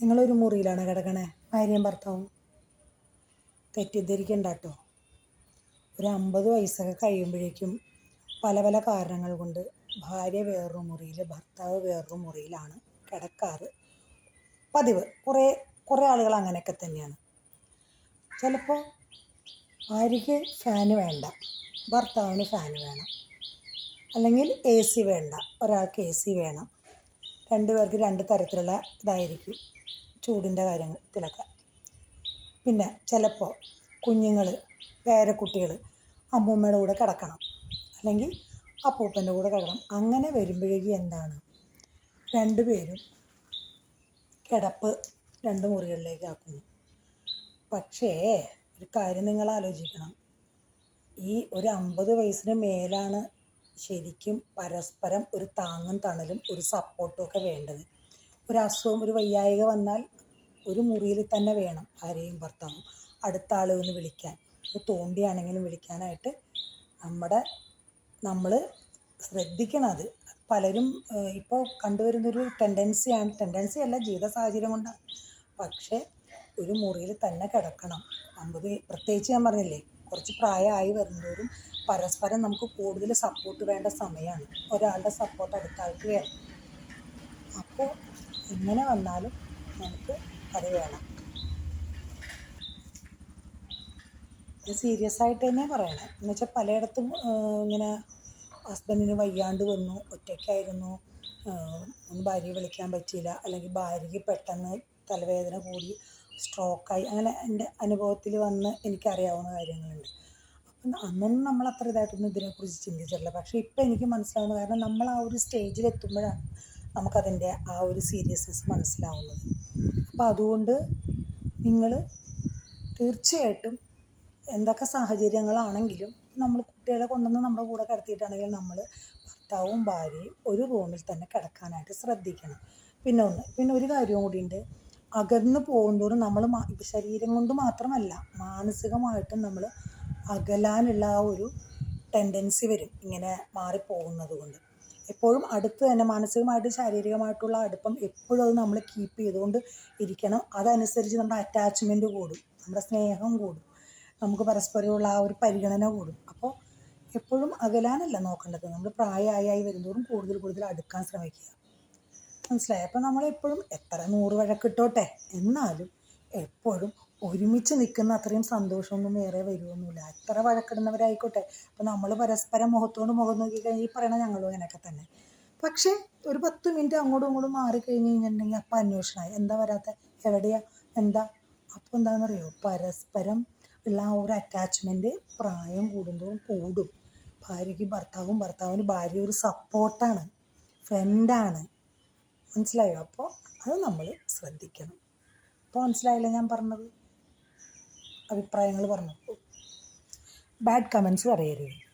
നിങ്ങളൊരു മുറിയിലാണ് കിടക്കണേ. ഭാര്യയും ഭർത്താവും. തെറ്റിദ്ധരിക്കണ്ട കേട്ടോ ഒരു അമ്പത് വയസ്സൊക്കെ കഴിയുമ്പോഴേക്കും പല പല കാരണങ്ങൾ കൊണ്ട് ഭാര്യ വേറൊരു മുറിയിൽ ഭർത്താവ് വേറൊരു മുറിയിലാണ് കിടക്കാറ്. പതിവ്. കുറേ കുറേ ആളുകൾ അങ്ങനെയൊക്കെ തന്നെയാണ്. ചിലപ്പോൾ ഭാര്യയ്ക്ക് ഫാന് വേണ്ട ഭർത്താവിന് ഫാന് വേണം. അല്ലെങ്കിൽ എ സി വേണ്ട ഒരാൾക്ക് എ സി വേണം. രണ്ടുപേർക്ക് രണ്ട് തരത്തിലുള്ള ഇതായിരിക്കും. ചൂടിന്റെ കാര്യത്തിലൊക്കെ. പിന്നെ ചിലപ്പോൾ കുഞ്ഞുങ്ങൾ പേരക്കുട്ടികൾ അമ്മൂമ്മയുടെ കൂടെ കിടക്കണം. അല്ലെങ്കിൽ അപ്പൂപ്പന്റെ കൂടെ കിടക്കണം. അങ്ങനെ വരുമ്പോഴേക്കും എന്താണ്? രണ്ടുപേരും കിടപ്പ് രണ്ട് മുറികളിലേക്ക് ആക്കുന്നു. പക്ഷേ ഒരു കാര്യം നിങ്ങൾ ആലോചിക്കണം. ഈ ഒരു അമ്പത് വയസ്സിന് മേലാണ് ശരിക്കും പരസ്പരം ഒരു താങ്ങും തണലും ഒരു സപ്പോർട്ടും ഒക്കെ വേണ്ടത്. ഒരു അസുഖം ഒരു വയ്യായിക വന്നാൽ ഒരു മുറിയിൽ തന്നെ വേണം ഭാര്യയും ഭർത്താവും. അടുത്ത ആൾ ഒന്ന് വിളിക്കാൻ. ഒരു തോണ്ടിയാണെങ്കിലും വിളിക്കാനായിട്ട് നമ്മുടെ നമ്മൾ ശ്രദ്ധിക്കണം അത്. പലരും ഇപ്പോൾ കണ്ടുവരുന്നൊരു ടെൻഡൻസിയാണ് ടെൻഡൻസി അല്ല ജീവിത സാഹചര്യം കൊണ്ടാണ്. പക്ഷേ ഒരു മുറിയിൽ തന്നെ കിടക്കണം. അമ്പത് പ്രത്യേകിച്ച് ഞാൻ പറഞ്ഞില്ലേ കുറച്ച് പ്രായമായി വരുന്നവരും പരസ്പരം നമുക്ക് കൂടുതൽ സപ്പോർട്ട് വേണ്ട സമയമാണ്. ഒരാളുടെ സപ്പോർട്ട് അടുത്ത ആൾക്ക് വേണം. അപ്പോൾ എങ്ങനെ വന്നാലും നമുക്ക് അത് വേണം. ഇത് സീരിയസ് ആയിട്ട് തന്നെ പറയണേ. എന്ന് വെച്ചാൽ പലയിടത്തും ഇങ്ങനെ ഹസ്ബൻഡിന് വയ്യാണ്ട് വന്നു ഒറ്റയ്ക്കായിരുന്നു. ഒന്ന് ഭാര്യയെ വിളിക്കാൻ പറ്റിയില്ല. അല്ലെങ്കിൽ ഭാര്യയ്ക്ക് പെട്ടെന്ന് തലവേദന കൂടി സ്ട്രോക്കായി അങ്ങനെ എന്റെ അനുഭവത്തിൽ വന്ന് എനിക്കറിയാവുന്ന കാര്യങ്ങളുണ്ട്. അപ്പം അന്നൊന്നും നമ്മൾ അത്ര ഇതായിട്ടൊന്നും ഇതിനെക്കുറിച്ച് ചിന്തിച്ചിട്ടില്ല. പക്ഷേ ഇപ്പം എനിക്ക് മനസ്സിലാവുന്ന കാരണം നമ്മൾ ആ ഒരു സ്റ്റേജിൽ എത്തുമ്പോഴാണ് നമുക്കതിന്റെ ആ ഒരു സീരിയസ്നെസ് മനസ്സിലാവുന്നത്. അപ്പം അതുകൊണ്ട് നിങ്ങൾ തീർച്ചയായിട്ടും എന്തൊക്കെ സാഹചര്യങ്ങളാണെങ്കിലും നമ്മൾ കുട്ടികളെ കൊണ്ടുവന്ന് നമ്മുടെ കൂടെ കിടത്തിയിട്ടാണെങ്കിൽ നമ്മൾ ഭർത്താവും ഭാര്യയും ഒരു റൂമിൽ തന്നെ കിടക്കാനായിട്ട് ശ്രദ്ധിക്കണം. പിന്നെ ഒന്ന് പിന്നെ ഒരു കാര്യവും കൂടിയുണ്ട്. അകന്ന് പോകുന്തോറും നമ്മൾ ശരീരം കൊണ്ട് മാത്രമല്ല മാനസികമായിട്ടും നമ്മൾ അകലാനുള്ള ആ ഒരു ടെൻഡൻസി വരും ഇങ്ങനെ മാറിപ്പോകുന്നത് കൊണ്ട്. എപ്പോഴും അടുത്ത് തന്നെ മാനസികമായിട്ടും ശാരീരികമായിട്ടുള്ള അടുപ്പം എപ്പോഴും അത് നമ്മൾ കീപ്പ് ചെയ്തുകൊണ്ട് ഇരിക്കണം. അതനുസരിച്ച് നമ്മുടെ അറ്റാച്ച്മെന്റ് കൂടും നമ്മുടെ സ്നേഹം കൂടും നമുക്ക് പരസ്പരമുള്ള ആ ഒരു പരിഗണന കൂടും. അപ്പോൾ എപ്പോഴും അകലാനല്ല നോക്കേണ്ടത്. നമ്മൾ പ്രായമായി വരുന്നതോറും കൂടുതൽ കൂടുതൽ അടുക്കാൻ ശ്രമിക്കുക. മനസ്സിലായി? അപ്പം നമ്മളെപ്പോഴും എത്ര നൂറ് വഴക്കിട്ടോട്ടെ എന്നാലും എപ്പോഴും ഒരുമിച്ച് നിൽക്കുന്ന അത്രയും സന്തോഷമൊന്നും വേറെ വരുമൊന്നുമില്ല എത്ര വഴക്കിടുന്നവരായിക്കോട്ടെ. അപ്പം നമ്മൾ പരസ്പരം മുഖത്തോട് മുഖം നോക്കിക്കഴിഞ്ഞാൽ ഈ പറയണ ഞങ്ങളും അങ്ങനെയൊക്കെ തന്നെ. പക്ഷേ ഒരു പത്ത് മിനിറ്റ് അങ്ങോട്ടും ഇങ്ങോട്ടും മാറിക്കഴിഞ്ഞ് കഴിഞ്ഞിട്ടുണ്ടെങ്കിൽ അപ്പം അന്വേഷണമായി എന്താ വരാത്ത? എവിടെയാ? എന്താ? അപ്പോൾ എന്താണെന്നറിയോ പരസ്പരം ഉള്ള ആ ഒരു അറ്റാച്ച്മെന്റ് പ്രായം കൂടുന്തോറും കൂടും. ഭാര്യയ്ക്ക് ഭർത്താവും ഭർത്താവിന് ഭാര്യ ഒരു സപ്പോർട്ടാണ് ഫ്രണ്ടാണ് മനസ്സിലായോ? അപ്പോൾ അത് നമ്മൾ ശ്രദ്ധിക്കണം. അപ്പോൾ മനസ്സിലായില്ല ഞാൻ പറഞ്ഞത്? അഭിപ്രായങ്ങൾ പറഞ്ഞു. ബാഡ് കമൻസ് പറയരുത്.